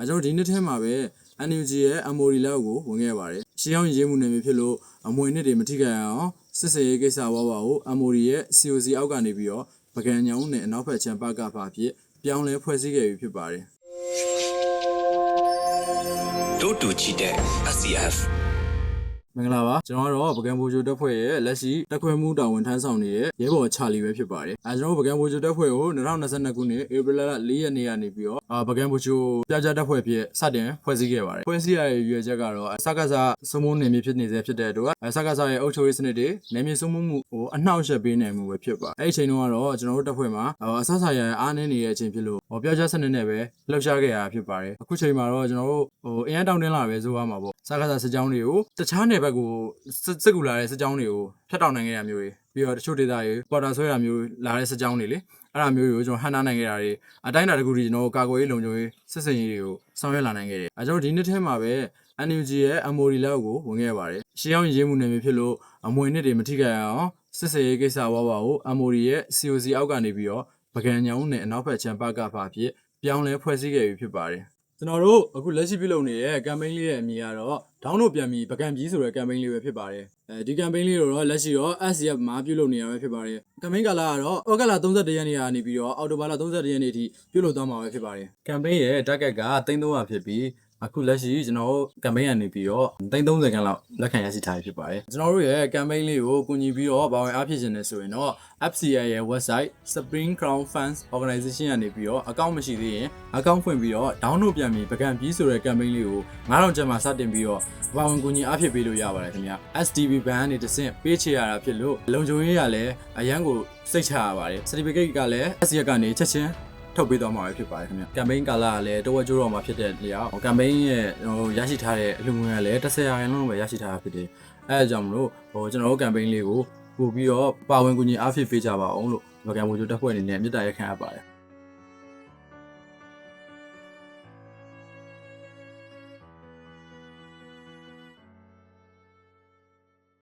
အဲကျွန်တော်ဒီနှစ်ထဲမှာပဲ NUG ရဲ့ MOD လောက်ကိုဝင်ခဲ့ပါတယ်ရှင်းအောင်ရေးမှုနယ်မြေဖြစ်လို့အမွေနှစ်တွေမထိခိုက်အောင်စစ်စေးရေးကိစ္စဝါဝါကို MOD ရဲ့ COC အောက်ကနေပြီးတော့ပကံညောင်းနဲ့အနောက်ဘက်ချမ်းပကပါဖြစ်ပြောင်းလဲဖွဲ့စည်းခဲ့ပြီဖြစ်ပါတယ်တို့တူချီတဲ့ SCF မင်္ဂလာပါကျွန်တော်ကတော့ပကံဘူဂျိုတက်ဖွဲ့ရဲ့လက်ရှိတက်ခွဲမှုတာဝန်ထမ်းဆောင်နေတဲ့ရဲဘော်ချာလီပဲဖြစ်ပါတယ်အဲကျွန်တော်တို့ပကံဘူဂျိုတက်ဖွဲ့ကို2022ခုနှစ်ဧပြီလ4ရက်နေ့ကနေပြီးတော့အာပကံဘူဂျိုပြကြတက်ဖွဲ့ဖြစ်စတင်ဖွဲ့စည်းခဲ့ပါတယ်ဖွဲ့စည်းရတဲ့ရွေးချက်ကတော့စကားစားစုံမုန်းနေမြေဖြစ်နေစေဖြစ်တဲ့အတွက်စကားစားရဲ့အုပ်ချုပ်ရေးစနစ်တွေနေမြေစုံမုန်းမှုဟိုအနှောက်အယှက်ပေးနိုင်မှုပဲဖြစ်ပါအဲ့ဒီအချိန်တုန်းကတော့ကျွန်တော်တို့တက်ဖွဲ့မှာအဆဆာရအားနည်းနေတဲ့အချိန်ဖြစ်လို့ဟောပြကြစနစ်နဲ့ပဲလှုပ်ရှားခဲ့ရတာဖြစ်ပါတယ်အခုချိန်မှာတော့ကျွန်တော်တို့ဟိုအရင်တောင်းတင်းလာပဲဆိုရမှာပေါ့စကားစားစစ်ကြောင်းတွေကိုတခြားနယ်ဘက်ကိုစစ်စစ်ကူလာတဲ့စစ်ကြောင်းတွေကိုဖျက်တောက်နိုင်ခဲ့တာမျိုးတွေပြီးတော့တချို့ဒေသတွေကွာတာဆွဲတာမျိုးလာတဲ့စစ်ကြောင်းတွေလေအဲ့ဒါမျိုးတွေကိုကျွန်တော်ဟန်နာနိုင်ခဲ့တာတွေအတိုင်းအတာတစ်ခုထိကျွန်တော်ကာကွယ်ရေးလုံခြုံရေးစစ်စင်ရေးတွေကိုဆောင်ရွက်လာနိုင်ခဲ့တယ်အဲကျွန်တော်ဒီနှစ်ထဲမှာပဲ NUG ရဲ့ MOD လောက်ကိုဝင်ခဲ့ပါတယ်ရှင်းအောင်ရေးမှုနယ်မြေဖြစ်လို့အမွေနှစ်တွေမထိခိုက်အောင်စစ်စေးရေးကိစ္စဝါဝါကို MOD ရဲ့ COC အောက်ကနေပြီးတော့ပကံညောင်းနဲ့အနောက်ဘက်ချမ်းပကပါဖြစ်ပြောင်းလဲဖွဲ့စည်းခဲ့ပြီဖြစ်ပါတယ် ကျွန်တော်တို့အခုလက်ရှိပြုလုပ်နေတဲ့ campaign လေးရဲ့အမည်ကတော့ဒေါင်းတို့ပြန်ပြီးပကံပြီးဆိုတဲ့ campaign လေးပဲဖြစ်ပါတယ်အဲဒီ campaign လေးကိုတော့လက်ရှိတော့ SCF မှာပြုလုပ်နေရပဲဖြစ်ပါတယ် campaign ကာလကတော့ဩဂတ်လ31ရက်နေ့ကနေပြီးတော့အောက်တိုဘာလ31ရက်နေ့အထိပြုလုပ်သွားမှာပဲဖြစ်ပါတယ် campaign ရဲ့ target က3300ဖြစ်ပြီး အခုလက်ရှိကျွန်တော်တို့ campaign ကနေပြီးတော့330ခန်းလောက်လက်ခံရရှိထားပြီဖြစ်ပါတယ်ကျွန်တော်တို့ရဲ့ campaign လေးကိုကူညီပြီးတော့ဘာဝင်အားဖြစ်ခြင်းလဲဆိုရင်တော့ FCI ရဲ့ website Spring Crown Funds Organization ကနေပြီးတော့ account မရှိသေးရင် account ဖွင့်ပြီးတော့ download ပြန်ပြီးပကံပြီးဆိုတဲ့ campaign လေးကို9000ကျပ်မှစတင်ပြီးတော့ဘာဝင်ကူညီအားဖြစ်ပေးလို့ရပါတယ်ခင်ဗျ STB ban နေတစ်ဆင့်ပေးချေရတာဖြစ်လို့လုံခြုံရေးရလည်းအရန်ကိုစိတ်ချရပါတယ် certificate ကလည်း SCI ကနေချက်ချင်း ထုတ်ပေးသွားမှာပဲဖြစ်ပါတယ်ခင်ဗျ။ campaign ကာလကလည်းတဝက်ကျိုးတော့မှာဖြစ်တဲ့နေရာ campaign ရဲ့ဟိုရရှိထားတဲ့အလူငွေကလည်း10ရာခိုင်နှုန်းပဲရရှိထားတာဖြစ်တယ်။အဲအကြောင်းမလို့ဟိုကျွန်တော်တို့ campaign လေးကိုပို့ပြီးတော့ပါဝင်ကူညီအားဖြစ်ပေးကြပါအောင်လို့ဗကံမူချိုတက်ဖွဲ့အနေနဲ့မြစ်တာရက်ခံအပ်ပါတယ်။